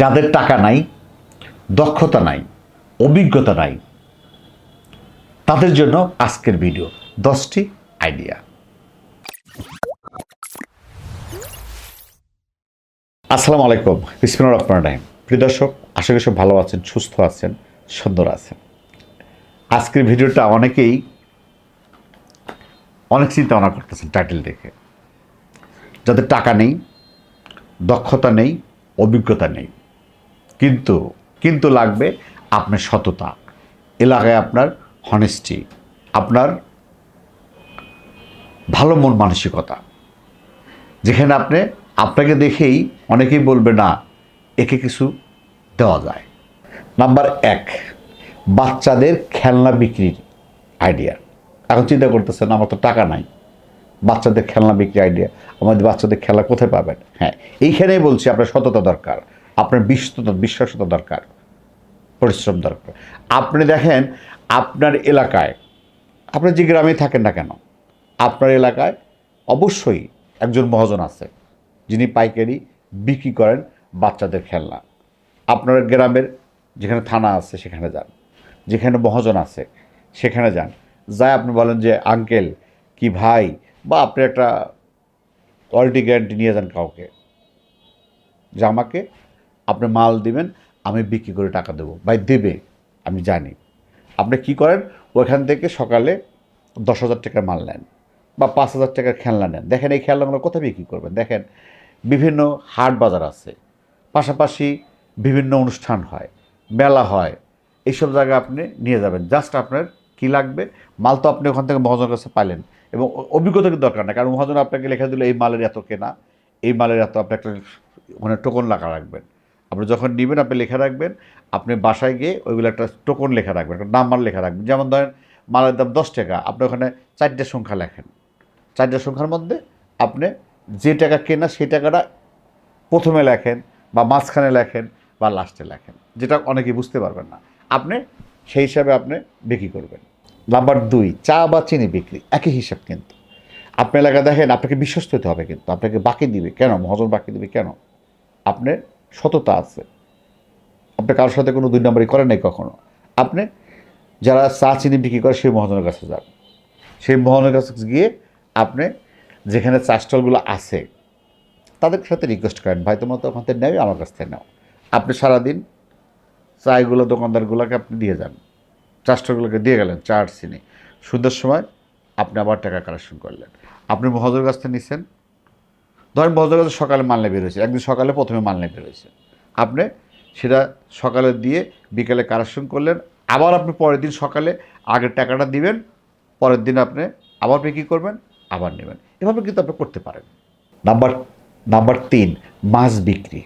যাদের টাকা নাই, দক্ষতা নাই, অভিজ্ঞতা নাই, তাদের জন্য আজকের ভিডিও, দশটি আইডিয়া। আসসালামু আলাইকুম, বিসমিল্লাহ রহমান রাহিম। প্রিয় দর্শক, আশা করি সব ভালো আছেন, সুস্থ আছেন, সুন্দর আছেন। আজকের ভিডিওটা অনেকেই অনেক চিন্তা ভাবনা করতেছেন টাইটেল দেখে। যাদের টাকা নেই, দক্ষতা নেই, অভিজ্ঞতা নেই কিন্তু কিন্তু লাগবে আপনার সততা। এলাকায় আপনার হনেস্টি আপনার ভালো মন মানসিকতা। যেখানে আপনি, আপনাকে দেখেই অনেকেই বলবে, না, একে কিছু দেওয়া যায়। নাম্বার এক, বাচ্চাদের খেলনা বিক্রির আইডিয়া এখন চিন্তা করতেছেন, আমার তো টাকা নাই। বাচ্চাদের খেলনা বিক্রি আইডিয়া আমাদের বাচ্চাদের খেলা কোথায় পাবেন? হ্যাঁ এইখানেই বলছি, আপনার সততা দরকার। আপনার বিশ্বতা বিশ্বাসতা দরকার, পরিশ্রম দরকার। আপনি দেখেন, আপনার এলাকায়, আপনি যে গ্রামে থাকেন না কেন, আপনার এলাকায় অবশ্যই একজন মহাজন আছে, যিনি পাইকারি বিক্রি করেন বাচ্চাদের খেলনা। আপনার গ্রামের যেখানে থানা আছে, সেখানে যান। যেখানে মহাজন আছে, সেখানে যান। যাই আপনি বলেন যে, আঙ্কেল, কি ভাই? বা আপনি একটা কোয়ালিটি গ্যারান্টি নিয়ে যান কাউকে, যে আমাকে আপনি মাল দিবেন, আমি বিক্রি করে টাকা দেবো। ভাই, দেবে, আমি জানি। আপনি কি করেন, ওইখান থেকে সকালে দশ হাজার টাকার মাল নেন বা পাঁচ হাজার টাকার খেলনা নেন। দেখেন এই খেলনাগুলো কোথায় বিক্রি করবেন? দেখেন, বিভিন্ন হাট বাজার আছে, পাশাপাশি বিভিন্ন অনুষ্ঠান হয়, মেলা হয়। এইসব জায়গায় আপনি নিয়ে যাবেন। জাস্ট আপনার কি লাগবে? মাল তো আপনি ওখান থেকে মহাজনের কাছে পাইলেন এবং অভিজ্ঞতা দরকার না কারণ মহাজন আপনাকে লেখা দিল, এই মালের এত কেনা, এই মালের এত আপনি একটা মানে টোকন লাগা রাখবেন। আপনি যখন নেবেন, আপনি লেখা রাখবেন, আপনি বাসায় গিয়ে ওইগুলো একটা টোকন লেখা রাখবেন, একটা নাম্বার লেখা রাখবেন। যেমন ধরেন, মালের দাম দশ টাকা, আপনি ওখানে চারটে সংখ্যা লেখেন। চারটে সংখ্যার মধ্যে আপনি যে টাকা কেনা সেই টাকাটা প্রথমে লেখেন বা মাঝখানে লেখেন বা লাস্টে লেখেন, যেটা অনেকেই বুঝতে পারবেন না। আপনি সেই হিসাবে আপনি বিক্রি করবেন। নাম্বার দুই, চা বা চিনি বিক্রি, একই হিসাব কিন্তু। আপনি এলাকা দেখেন, আপনাকে বিশ্বস্ত হতে হবে কিন্তু, আপনাকে বাকি দিবে কেন? মহাজন বাকি দিবে কেন? আপনার সততা আছে। আপনি কারোর সাথে কোনো দুই নম্বরই করেন নাই কখনো। আপনি যারা চা, চিনি বিক্রি করে সেই মহাজনের কাছে যান। সেই মহাজনের কাছে গিয়ে আপনি যেখানে চা স্টলগুলো আছে, তাদের সাথে রিকোয়েস্ট করেন, ভাই, তোমার তো ওখান থেকে নেবে, আমার কাছ থেকে নাও। আপনি সারাদিন চায়গুলো দোকানদারগুলোকে আপনি দিয়ে যান। চা স্টলগুলোকে দিয়ে গেলেন, চা আর চিনি। সন্ধ্যার সময় আপনি আবার টাকা কালেকশন করলেন। আপনি মহাজনের কাছ থেকে নিছেন ধরেন মহাজনের সকালে মাল নিয়ে বেরোয়েছে, একদিন সকালে প্রথমে মাল নিয়ে বেরোয়েছে। আপনি সেটা সকালে দিয়ে বিকেলে কারেকশন করলেন, আবার আপনি পরের দিন সকালে আগের টাকাটা দিবেন, পরের দিন আপনি আবার বিক্রি করবেন? আবার নেবেন। এভাবে কিন্তু আপনি করতে পারেন। নাম্বার নাম্বার তিন, মাছ বিক্রি।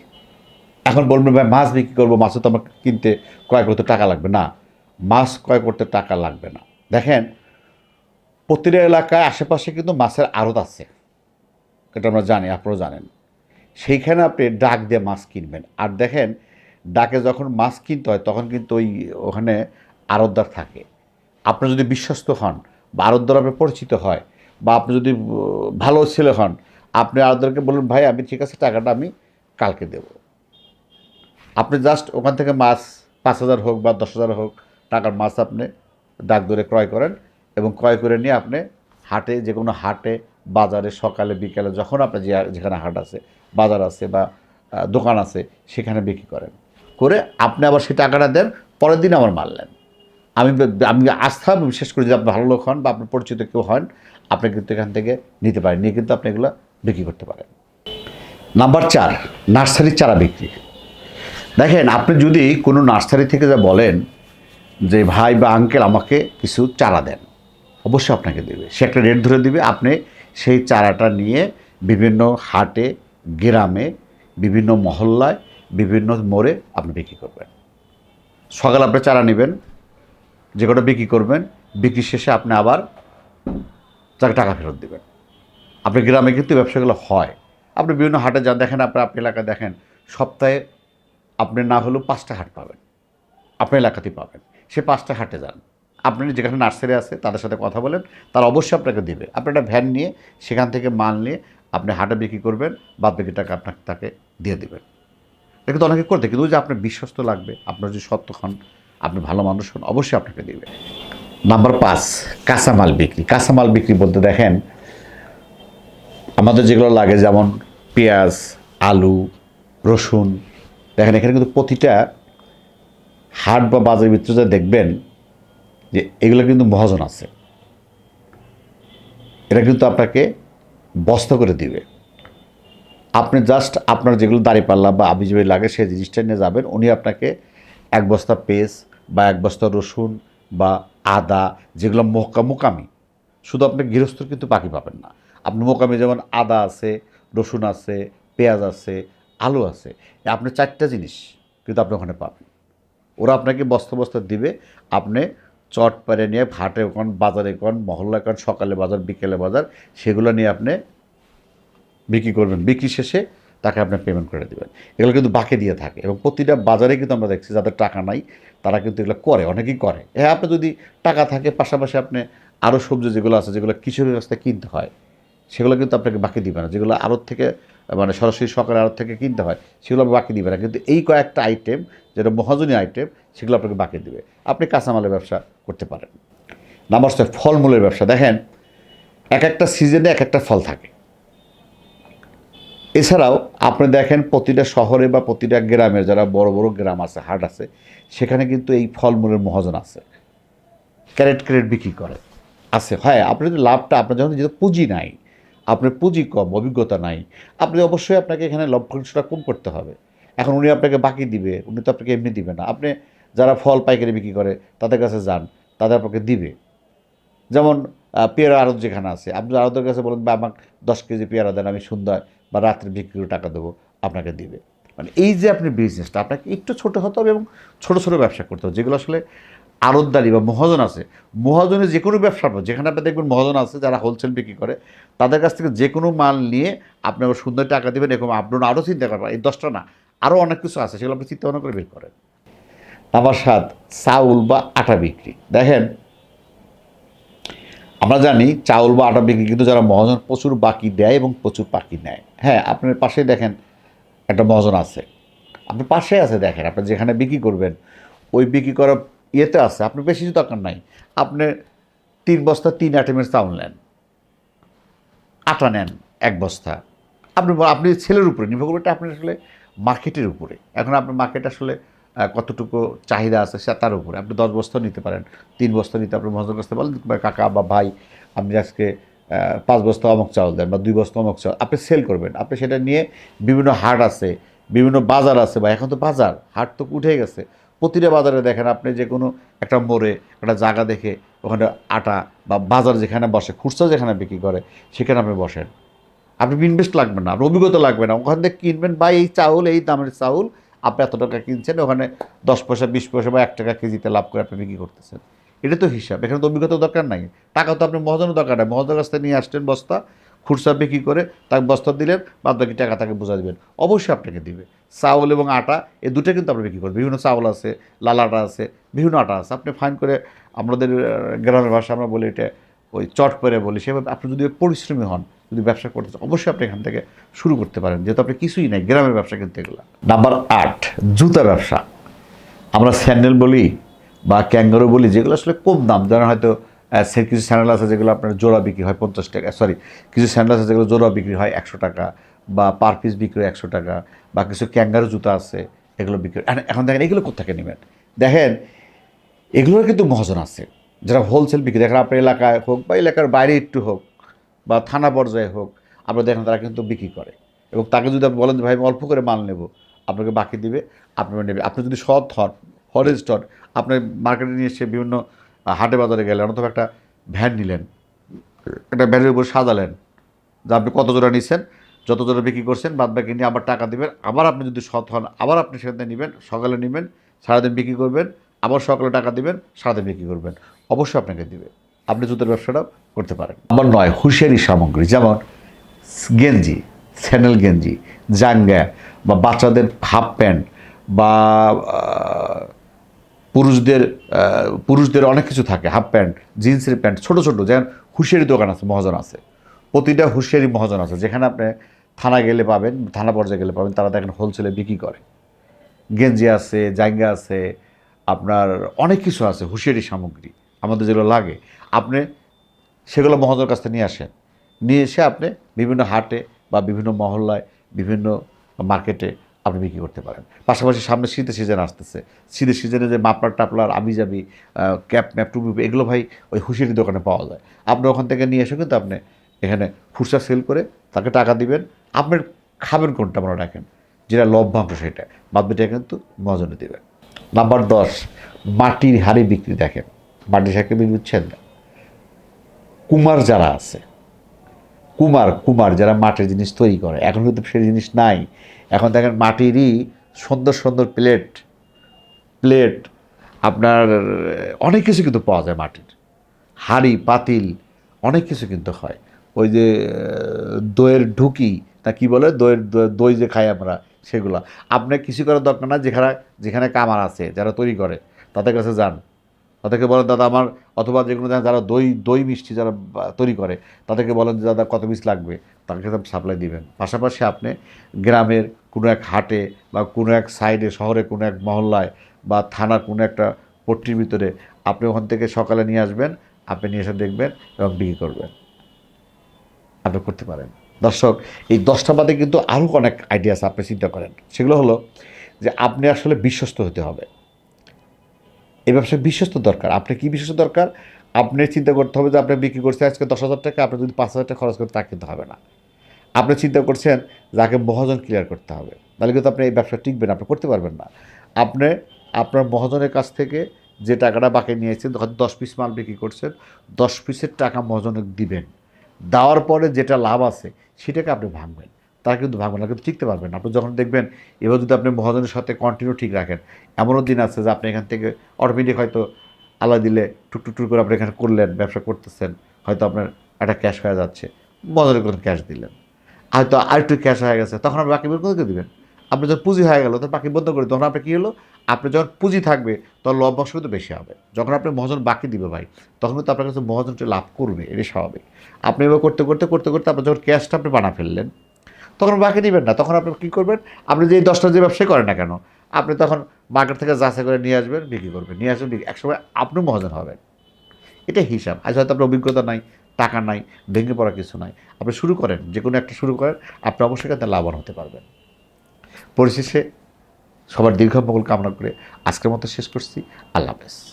এখন বলবেন, ভাই, মাছ বিক্রি করব, মাছও তো আমাকে কিনতে ক্রয় করতে টাকা লাগবে। না, মাছ ক্রয় করতে টাকা লাগবে না। দেখেন, প্রতিটা এলাকায় আশেপাশে কিন্তু মাছের আড়ত আছে। এটা আমরা জানি, আপনারাও জানেন। সেইখানে আপনি ডাক দিয়ে মাছ কিনবেন। আর দেখেন, ডাকে যখন মাছ কিনতে হয়, তখন কিন্তু ওই ওখানে আড়তদার থাকে। আপনি যদি বিশ্বস্ত হন বা আড়তদার আপনি পরিচিত হয় বা আপনি যদি ভালো ছেলে হন, আপনি আড়তদারকে বলুন, ভাই, আমি ঠিক আছে, টাকাটা আমি কালকে দেবো। আপনি জাস্ট ওখান থেকে মাছ পাঁচ হাজার হোক বা দশ হাজার হোক টাকার মাছ আপনি ডাক ধরে ক্রয় করেন এবং ক্রয় করে নিয়ে আপনি হাটে যে কোনো হাটে বাজারে সকালে, বিকেলে যখন আপনার যে যেখানে হাট আছে, বাজার আছে বা দোকান আছে, সেখানে বিক্রি করেন। করে আপনি আবার সেই টাকাটা দেন, পরের দিন আমার মাল নেন। আমি আমি আস্থা বিশেষ করি যে আপনি ভালো লোক হন বা আপনার পরিচিত কেউ হন, আপনি কিন্তু এখান থেকে নিতে পারেন, নিয়ে কিন্তু আপনি এগুলো বিক্রি করতে পারেন। নাম্বার চার, নার্সারির চারা বিক্রি। দেখেন, আপনি যদি কোনো নার্সারি থেকে যা বলেন যে, ভাই বা আঙ্কেল আমাকে কিছু চারা দেন। অবশ্যই আপনাকে দেবে। সে একটা রেট ধরে দিবে, আপনি সেই চারাটা নিয়ে বিভিন্ন হাটে, গ্রামে, বিভিন্ন মহল্লায়, বিভিন্ন মোড়ে আপনি বিক্রি করবেন। সকালে আপনি চারা নেবেন, যে কটা বিক্রি করবেন, বিক্রি শেষে আপনি আবার তাকে টাকা ফেরত দেবেন। আপনি গ্রামে কিন্তু ব্যবসাগুলো হয়। আপনি বিভিন্ন হাটে যা দেখেন আপনার আপনি এলাকায় দেখেন, সপ্তাহে আপনি না হলেও পাঁচটা হাট পাবেন। আপনার এলাকাতেই পাবেন। সে পাঁচটা হাটে যান। আপনি যেখানে নার্সারি আছে, তাদের সাথে কথা বলেন, তারা অবশ্যই আপনাকে দেবে। আপনি একটা ভ্যান নিয়ে, সেখান থেকে মাল নিয়ে আপনি হাটে বিক্রি করবেন, বাদ বাকি টাকা আপনাকে তাকে দিয়ে দেবেন। এটা কিন্তু অনেকে করতে, কিন্তু যে আপনার বিশ্বস্ত লাগবে আপনার যদি সত্য হন, আপনি ভালো মানুষ হন, অবশ্যই আপনাকে দেবে। নাম্বার পাঁচ, কাঁচামাল বিক্রি। কাঁচামাল বিক্রি বলতে দেখেন, আমাদের যেগুলো লাগে, যেমন পেঁয়াজ, আলু, রসুন, দেখেন এখানে কিন্তু প্রতিটা হাট বা বাজারের ভিতরে দেখবেন যে এগুলো কিন্তু মহাজন আছে। এটা কিন্তু আপনাকে বস্তা করে দিবে। আপনি জাস্ট আপনার যেগুলো দাঁড়িপাল্লা বা আবিজবি লাগে সেই জিনিসটা নিয়ে যাবেন, উনি আপনাকে এক বস্তা পেস্ট বা এক বস্তা রসুন বা আদা, যেগুলো মোকা মোকামি। শুধু আপনি গৃহস্থ কিন্তু পাখি পাবেন না। আপনি মোকামি যেমন আদা আছে, রসুন আছে, পেঁয়াজ আছে, আলু আছে আপনি চারটা জিনিস কিন্তু আপনি ওখানে পাবেন। ওরা আপনাকে বস্তা বস্তা দিবে, আপনি চট পেরে নিয়ে হাটে কোন, বাজারে কোন মহল্লা কোন, সকালে বাজার, বিকেলে বাজার, সেগুলো নিয়ে আপনি বিক্রি করবেন। বিক্রি শেষে তাকে আপনি পেমেন্ট করে দেবেন। এগুলো কিন্তু বাকি দিয়ে থাকে এবং প্রতিটা বাজারে কিন্তু আমরা দেখছি যাদের টাকা নাই, তারা কিন্তু এগুলো করে, অনেকেই করে। হ্যাঁ আপনি যদি টাকা থাকে, পাশাপাশি আপনি আরও সবজি যেগুলো আছে, যেগুলো কিশোরের রাস্তায় কিনতে হয়, সেগুলো কিন্তু আপনাকে বাকি দিবে না। যেগুলো আড়ত থেকে মানে সরাসরি সকালে আড়ত থেকে কিনতে হয়, সেগুলো আপনি বাকি দিবে না। কিন্তু এই কয়েকটা আইটেম যেটা মহাজনী আইটেম সেগুলো আপনাকে বাকি দিবে। আপনি কাঁচামালের ব্যবসা করতে পারেন। নাম্বার ছয় ফলমূলের ব্যবসা। দেখেন, এক একটা সিজনে এক একটা ফল থাকে। এছাড়াও আপনি দেখেন, প্রতিটা শহরে বা প্রতিটা গ্রামের যারা বড় বড় গ্রাম আছে, হাট আছে, সেখানে কিন্তু এই ফলমূলের মহাজন আছে। ক্যারেট ক্যারেট বিক্রি করে। আছে। হ্যাঁ যদি লাভটা আপনার যখন যেহেতু পুঁজি নাই আপনার পুঁজি কম, অভিজ্ঞতা নাই। আপনি অবশ্যই আপনাকে এখানে লভ্য কিছুটা কম করতে হবে। এখন উনি আপনাকে বাকি দিবে, উনি তো আপনাকে এমনি দিবে না। আপনি যারা ফল পাইকারি বিক্রি করে, তাদের কাছে যান, তাদের আপনাকে দিবে। যেমন পেয়ারা আড়ত যেখানে আছে, আপনি আড়তের কাছে বলেন, বা, আমাকে দশ কেজি পেয়ারা দেন, আমি সুন্দর বা রাত্রে বিক্রি করে টাকা দেবো, আপনাকে দিবে। মানে এই যে আপনি বিজনেসটা আপনাকে একটু ছোটো হতে হবে এবং ছোটো ছোটো ব্যবসা করতে হবে, যেগুলো আসলে আড়তদারি বা মহাজন আছে, মহাজনে যে কোনো ব্যবসা যেখানে আপনি দেখবেন মহাজন আছে যারা হোলসেল বিক্রি করে, তাদের কাছ থেকে যে কোনো মাল নিয়ে আপনি আবার সুন্দর টাকা দেবেন, এরকম আপনার আরও চিন্তা করবেন এই দশটা না, আরও অনেক কিছু আছে, সেগুলো আপনি চিন্তা ভাবনা করে বের করেন। নাম্বার সাত, চাউল বা আটা বিক্রি। দেখেন, আমরা জানি চাউল বা আটা বিক্রি কিন্তু যারা মহাজন প্রচুর বাকি দেয় এবং প্রচুর বাকি নেয়। হ্যাঁ আপনার পাশে দেখেন একটা মহাজন আছে। আপনি পাশে আছে দেখেন, আপনি যেখানে বিক্রি করবেন, ওই বিক্রি করা ইয়েতে আছে আপনি বেশি দরকার নাই। আপনি তিন বস্তা, তিন আইটেমের চাউল নেন, আটা নেন, এক বস্তা। আপনি আপনি ছেলের উপরে, নির্ভর করবে এটা আপনার আসলে মার্কেটের উপরে। এখন আপনার মার্কেট আসলে কতটুকু চাহিদা আছে সে তার উপরে। আপনি দশ বস্তা নিতে পারেন, তিন বস্তা নিতে আপনি মহাজন কাছে বলেন কাকা বা ভাই, আপনি আজকে পাঁচ বস্তা অমক চাউল দেন বা দুই বস্তা অমক চাউল, আপনি সেল করবেন। আপনি সেটা নিয়ে বিভিন্ন হাট আছে, বিভিন্ন বাজার আছে বা এখন তো বাজার, হাট তো উঠে গেছে। প্রতিটা বাজারে দেখেন আপনি যে কোনো একটা মোড়ে একটা জায়গা দেখে ওখানে আটা বা বাজার যেখানে বসে, খুচরা যেখানে বিক্রি করে, সেখানে আপনি বসেন। আপনি ইনভেস্ট লাগবে না আপনার অভিজ্ঞতা লাগবে না। ওখান থেকে কিনবেন বা এই চাউল, এই দামের চাউল, আপনি এত টাকা কিনছেন, ওখানে দশ পয়সা, বিশ পয়সা বা এক টাকা কেজিতে লাভ করে আপনি বিক্রি করতেছেন। এটা তো হিসাব, এখানে তো অভিজ্ঞতা দরকার নাই। টাকা তো আপনি মহাজনের দরকার নাই। মহাজনের কাছ থেকে নিয়ে আসছেন বস্তা খুচরা বিক্রি করে তাকে বস্তা দিলেন বাদ বাকি টাকা তাকে বোঝা দেবেন। অবশ্যই আপনাকে দিবে। চাউল এবং আটা এই দুটো কিন্তু আপনি বিক্রি করবেন বিভিন্ন চাউল আছে লাল আটা আছে বিভিন্ন আটা আছে। আপনি ফাইন করে আমাদের গ্রামের ভাষা আমরা বলি এটা ওই চট করে বলি। সেভাবে আপনি যদি পরিশ্রমী হন যদি ব্যবসা করতে চান, অবশ্যই আপনি এখান থেকে শুরু করতে পারেন। যেহেতু আপনি কিছুই নাই গ্রামের ব্যবসা কিন্তু এগুলো। নাম্বার আট জুতা ব্যবসা। আমরা স্যান্ডেল বলি বা ক্যাঙ্গারো বলি যেগুলো আসলে কম দাম। যেমন হয়তো কিছু স্যান্ডেল আছে যেগুলো আপনার জোড়া বিক্রি হয় পঞ্চাশ টাকা সরি কিছু স্যান্ডেল আছে যেগুলো জোড়া বিক্রি হয় একশো টাকা বা পার পিস বিক্রি হয় একশো টাকা বা কিছু ক্যাঙ্গারো জুতা আছে এগুলো বিক্রি এখন- দেখেন, এগুলো কোথেকে নেবেন? দেখেন, এগুলোর কিন্তু মহাজন আছে, যারা হোলসেল বিক্রি, দেখেন আপনার এলাকায় হোক বা এলাকার বাইরে একটু হোক বা থানা পর্যায়ে হোক, আপনারা দেখেন তারা কিন্তু বিক্রি করে। এবং তাকে যদি আপনি বলেন ভাই, আমি অল্প করে মাল নেব। আপনাকে বাকি দিবে, আপনারা নেবে। আপনি যদি সৎ হন হরেস্ট হন আপনি মার্কেটে নিয়ে এসে বিভিন্ন হাটে বাজারে গেলেন অথবা একটা ভ্যান নিলেন, একটা ভ্যানের উপর সাজালেন, যে আপনি কত জোড়া নিচ্ছেন যত জোড়া বিক্রি করছেন, বাদ বাকি নিয়ে আবার টাকা দেবেন, আবার আপনি যদি সৎ হন, আবার আপনি সেখান নেবেন, সকালে নেবেন, সারাদিন বিক্রি করবেন, আবার সকালে টাকা দিবেন, সারাদিন বিক্রি করবেন, অবশ্যই আপনাকে দিবে। আপনি জুতোর ব্যবসাটাও করতে পারেন। আমার নয়, হুঁশিয়ারি সামগ্রী, যেমন গেঞ্জি, স্যান্ডেল গেঞ্জি, জাঙ্গা বা বাচ্চাদের হাফ প্যান্ট বা পুরুষদের পুরুষদের অনেক কিছু থাকে, হাফ প্যান্ট, জিন্সের প্যান্ট, ছোট ছোট, যেমন হুঁশিয়ারি দোকান আছে, মহাজন আছে। প্রতিটা হুঁশিয়ারি মহাজন আছে। যেখানে আপনি থানা গেলে পাবেন, থানা পর্যায়ে গেলে পাবেন, তারা দেখেন হোলসেলে বিক্রি করে। গেঞ্জি আছে, জাইঙ্গা আছে, আপনার অনেক কিছু আছে, হুঁশিয়ারি সামগ্রী, আমাদের যেগুলো লাগে। আপনি সেগুলো মহাজনের কাছ থেকে নিয়ে আসেন। নিয়ে এসে আপনি বিভিন্ন হাটে বা বিভিন্ন মহল্লায়, বিভিন্ন মার্কেটে আপনি বিক্রি করতে পারেন। পাশাপাশি সামনে শীতের সিজন আসতেছে। শীতের সিজনে যে মাপলার টাপলার আবি যাবি ক্যাপ ম্যাপ টুপি এগুলো ভাই ওই হুঁশিয়ারি দোকানে পাওয়া যায়। আপনি ওখান থেকে নিয়ে এসে কিন্তু আপনি এখানে খুচরা সেল করে তাকে টাকা দিবেন। আপনার খাবেন কোনটা মনে রাখেন? যেটা লভ্যাংশ সেটা। বাদবিটা কিন্তু মজনে দেবেন। নাম্বার দশ, মাটির হাড়ি বিক্রি দেখেন। মাটির হাড়ি বিক্রি বুঝছেন? না কুমার যারা আছে, কুমার কুমার যারা মাটির জিনিস তৈরি করে, এখন কিন্তু সেই জিনিস নাই। এখন দেখেন মাটিরই সুন্দর সুন্দর প্লেট প্লেট, আপনার, অনেক কিছু কিন্তু পাওয়া যায় মাটির। হাড়ি, পাতিল, অনেক কিছু কিন্তু হয়। ওই যে দইয়ের ঢুকি, তা কি বলে? দইয়ের, দই- যে খাই আমরা, সেগুলো। আপনার কিছু করার দরকার না যেখানে যেখানে কামার আছে, যারা তৈরি করে, তাদের কাছে যান। তাদেরকে বলেন, দাদা, আমার অথবা যে কোনো যারা দই দই মিষ্টি যারা তৈরি করে, তাদেরকে বলেন যে, দাদা, কত পিস লাগবে? তাদেরকে সাপ্লাই দিবেন। পাশাপাশি আপনি গ্রামের কোনো এক হাটে বা কোনো এক সাইডে শহরে কোনো এক মহল্লায় বা থানার কোনো একটা পট্টির ভিতরে আপনি ওখান থেকে সকালে নিয়ে আসবেন, আপনি নিয়ে এসে দেখবেন এবং বিক্রি করবেন। আপনি করতে পারেন। দর্শক, এই দশটা বাদে কিন্তু আরও অনেক আইডিয়াস আপনি চিন্তা করেন। সেগুলো হলো যে, আপনি আসলে বিশ্বস্ত হতে হবে। এই ব্যবসায় বিশ্বস্ত দরকার। আপনার কি বিশ্বস্ত দরকার? আপনি চিন্তা করতে হবে যে আপনি বিক্রি করছেন আজকে দশ হাজার টাকা, আপনি যদি পাঁচ হাজার টাকা খরচ করতে তা কিন্তু হবে না। আপনি চিন্তা করছেন যাকে মহাজন ক্লিয়ার করতে হবে। তাহলে কিন্তু আপনি এই ব্যবসা টিকবেন, আপনি করতে পারবেন না। আপনি, আপনার মহাজনের কাছ থেকে যে টাকাটা বাকি নিয়েছেন, হয়তো দশ পিস মাল বিক্রি করছেন, দশ পিসের টাকা মহাজনকে দিবেন। দেওয়ার পরে যেটা লাভ আছে, সেটাকে আপনি ভাঙবেন। তারা কিন্তু ভাঙবেন না কিন্তু টিকতে পারবেন। আপনি যখন দেখবেন, এবার যদি আপনি মহাজনের সাথে কন্টিনিউ ঠিক রাখেন, এমনও দিন আছে যে আপনি এখান থেকে অটোমেটিক হয়তো আলা দিলে টুক টুক টুক করে আপনি এখানে করলেন, ব্যবসা করতেছেন, হয়তো আপনার একটা ক্যাশ হয়ে যাচ্ছে, মহাজনের কোনো ক্যাশ দিলেন। হয়তো আরেকটু ক্যাশ হয়ে গেছে, তখন আপনি বাকি বের করে দিবেন। আপনি যখন পুঁজি হয়ে গেল, তখন বাকি বন্ধ করে তখন আপনার কী হলো? আপনি যখন পুঁজি থাকবে, তখন লভ্যাংশ কিন্তু বেশি হবে। যখন আপনি মহাজন বাকি দিবে ভাই, তখন কিন্তু আপনার কাছে মহাজনটা লাভ করবে, এটাই স্বাভাবিক। আপনি এবার করতে করতে করতে করতে আপনার যখন ক্যাশটা আপনি বানা ফেললেন তখন বাকি দিবেন না। তখন আপনি কী করবেন? আপনি যে দশটা যে ব্যবসায় করেন না কেন, আপনি তখন মার্কেট থেকে যাচাই করে নিয়ে আসবেন, বিক্রি করবেন। নিয়ে আসবেন একসময় আপনিও মহাজন হবেন। এটা হিসাব। আজ হয়তো আপনার অভিজ্ঞতা নাই, টাকা নাই, ভেঙে পড়া কিছু নাই। আপনি শুরু করেন যে কোনো একটা শুরু করেন, আপনি অবশ্যই কিন্তু লাভবান হতে পারবেন। পরিশেষে সবার দীর্ঘ মঙ্গল কামনা করে আজকের মতো শেষ করছি। আল্লাহ হাফেজ।